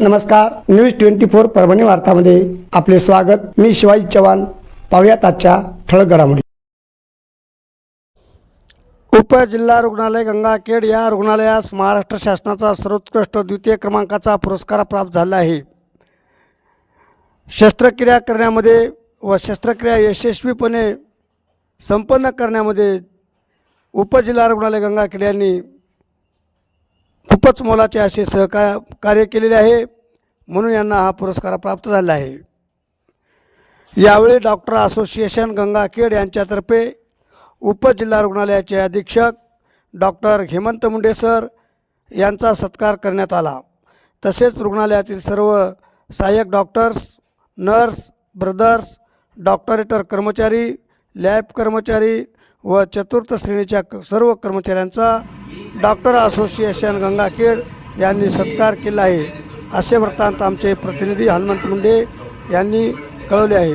नमस्कार news twenty four Parbhani वार्तामध्ये आपले स्वागत. मी शिवाजी चव्हाण. पाहुयात आजच्या ठळक घडामोडी. उपजिल्हा रुग्णालय गंगाखेड या रुग्णालयास महाराष्ट्र शासनाचा सर्वोत्कृष्ट द्वितीय क्रमांकाचा पुरस्कार प्राप्त झाला आहे. शस्त्रक्रिया करण्यामध्ये व शस्त्रक्रिया यशस्वीपणे संपन्न करण्यामध्ये उपजिल्हा रुग्णालय गंगाखेड यांनी खूपच मोलाचे असे सहका कार्य केलेले आहे म्हणून यांना हा पुरस्कार प्राप्त झाला आहे. यावेळी डॉक्टर असोसिएशन गंगाखेड यांच्यातर्फे उपजिल्हा रुग्णालयाचे अधीक्षक डॉक्टर हेमंत मुंडे सर यांचा सत्कार करण्यात आला. तसेच रुग्णालयातील सर्व सहाय्यक डॉक्टर्स नर्स ब्रदर्स डॉक्टरेटर कर्मचारी लॅब कर्मचारी व चतुर्थ श्रेणीच्या क- सर्व कर्मचाऱ्यांचा डॉक्टर असोसिएशन गंगाखेड यांनी सत्कार केला आहे. असे वृत्तांत आमचे प्रतिनिधी हनुमंत मुंडे यांनी कळवले आहे.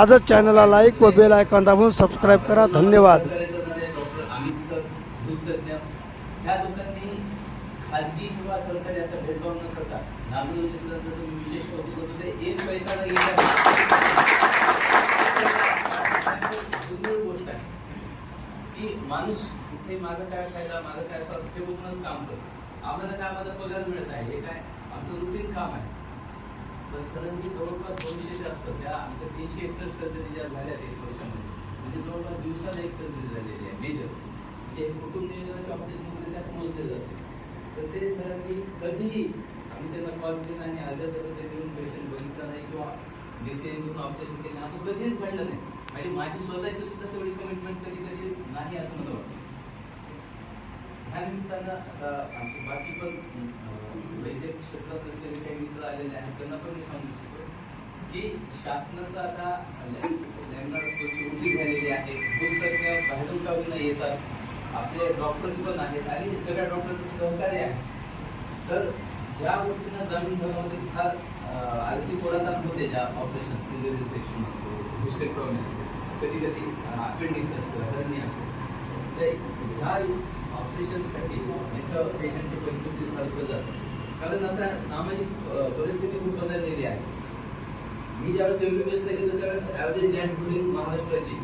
आजच चॅनलला लाईक व बेल आयकॉन दाबून सबस्क्राईब करा. धन्यवाद. या लोकांनी खाजगी किंवा सरकारी असा भेदभाव न करता नागपूर सुद्धा विशेष कौतुक होतं ते एक पैसा न घेता दुर्मिळ गोष्ट आहे की माणूस कुठे माझा काय फायदा माझं काय स्वार्थ ते बघूनच काम करतो. आम्हाला काय माझा पगार मिळत आहे हे काय? आमचं रुटीन काम आहे. पण सरांनी जवळपास दोनशेच्या आसपास या आमच्या तीनशे एकसष्ट सर्जरी ज्या झाल्या एक वर्षामध्ये म्हणजे जवळपास दिवसाला एक सर्जरी झालेली आहे मेजर म्हणजे कुटुंब नियोजनाच्या ऑपरेशनमध्ये त्यात मोजले जाते. तर ते सरांनी कधीही आम्ही त्यांना कॉल केला आणि अर्ध्या तासात ते देऊन पेशंट बघितला नाही किंवा डीसीए घेऊन ऑपरेशन केलं असं कधीच घडलं नाही. म्हणजे माझी स्वतःची सुद्धा तेवढी कमिटमेंट कधी कधी नाही असं मला वाटतं. ह्या निमित्तानं आता आमचे बाकी पण वैद्यक क्षेत्रात असलेले काही मित्र आलेले आहेत त्यांना पण मी सांगू शकतो की शासनाचा आता लॅमिनार उभी झालेली आहे भूततज्ञ बाहेरून काढून येतात आपले डॉक्टर्स पण आहेत आणि सगळ्या डॉक्टरचं सहकार्य आहे तर ज्या गोष्टींना ग्रामीण भागामध्ये फार आर्थिक ओढाताण होते ज्या ऑपरेशन सिलेरी सेक्शन असतो हिस्टेक्टॉमी असते कधी कधी अपेंडिक्स असतं हरणी असतं. तर ह्या ऑपरेशनसाठी एका पेशंटचे पंचवीस तीस लाख रुपये जातात कारण आता सामाजिक परिस्थिती खूप बदललेली आहे. मी ज्यावेळेस एम बी बी एसला गेलो त्यावेळेस ॲव्हरेज लँड होल्डिंग महाराष्ट्राची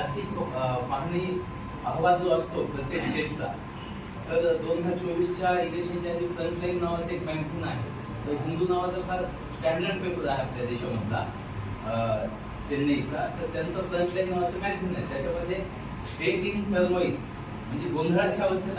आर्थिक पाहणी अहवाल जो असतो प्रत्येक स्टेटचा तर दोन हजार चोवीसच्या इलेक्शनच्या आधी फ्रंटलाईन नावाचं एक मॅगझिन आहे. तर हिंदू नावाचा फार स्टँडर्ड पेपर आहे आपल्या देशामधला चेन्नईचा. तर त्यांचं फ्रंटलाईन नावाचं मॅगझिन आहे. त्याच्यामध्ये स्टेट इन टर्मोईल म्हणजे गोंधळाच्या अवस्थेत